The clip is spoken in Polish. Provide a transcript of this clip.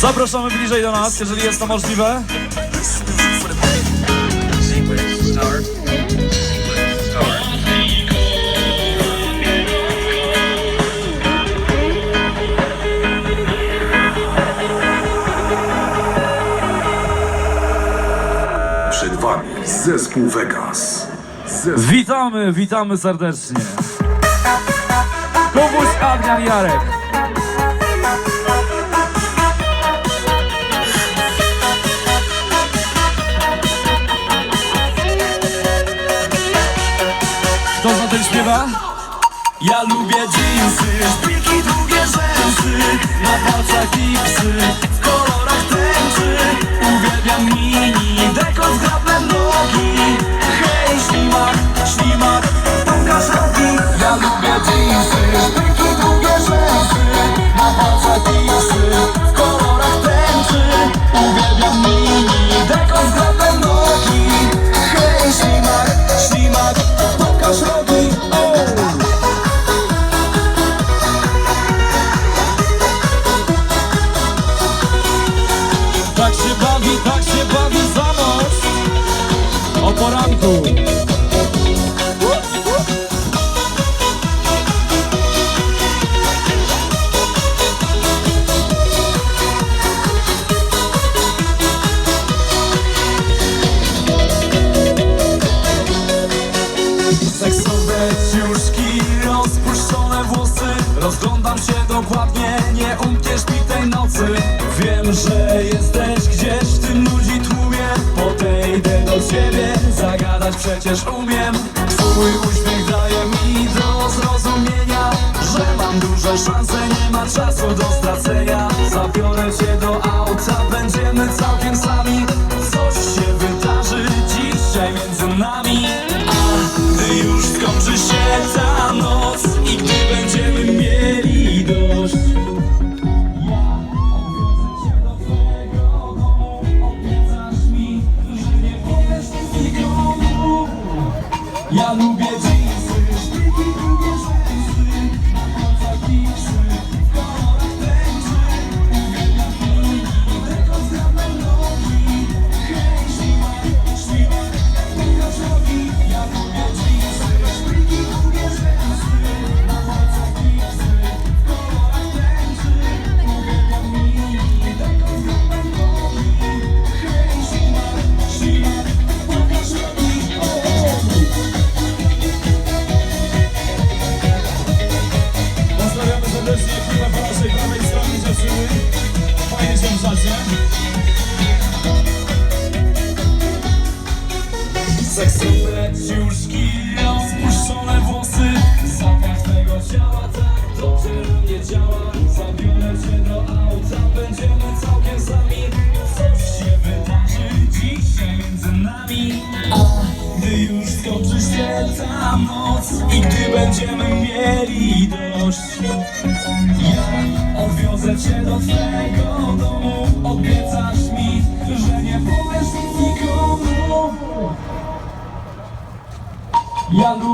Zapraszamy bliżej do nas, jeżeli jest to możliwe. Przed wami zespół Vegas. Zespół Witamy, witamy serdecznie. Kubuś, Adrian, Jarek. Ja lubię dżinsy, szpilki, długie rzęsy Na palcach gipsy, w kolorach tęczy. Uwielbiam mini, zgrabne O poranku Seksowe ciuszki, rozpuszczone włosy. Rozglądam się dokładnie, nie umkniesz mi tej nocy. Wiem, że przecież umiem. Twój uśmiech daje mi do zrozumienia Że mam duże szanse, nie ma czasu do Ja lubię dżinsy, serdecznie chwilę po naszej prawej włosy. Zapach twego ciała tak dobrze mnie działa. Zabiorę do auta, będziemy całkiem sami. Coś się wydarzy dzisiaj między nami. A gdy już skończy się ta noc I gdy będziemy mieli dość Odwiozę cię do twego domu. Obiecasz mi, że nie powiesz nikomu. Ja lubię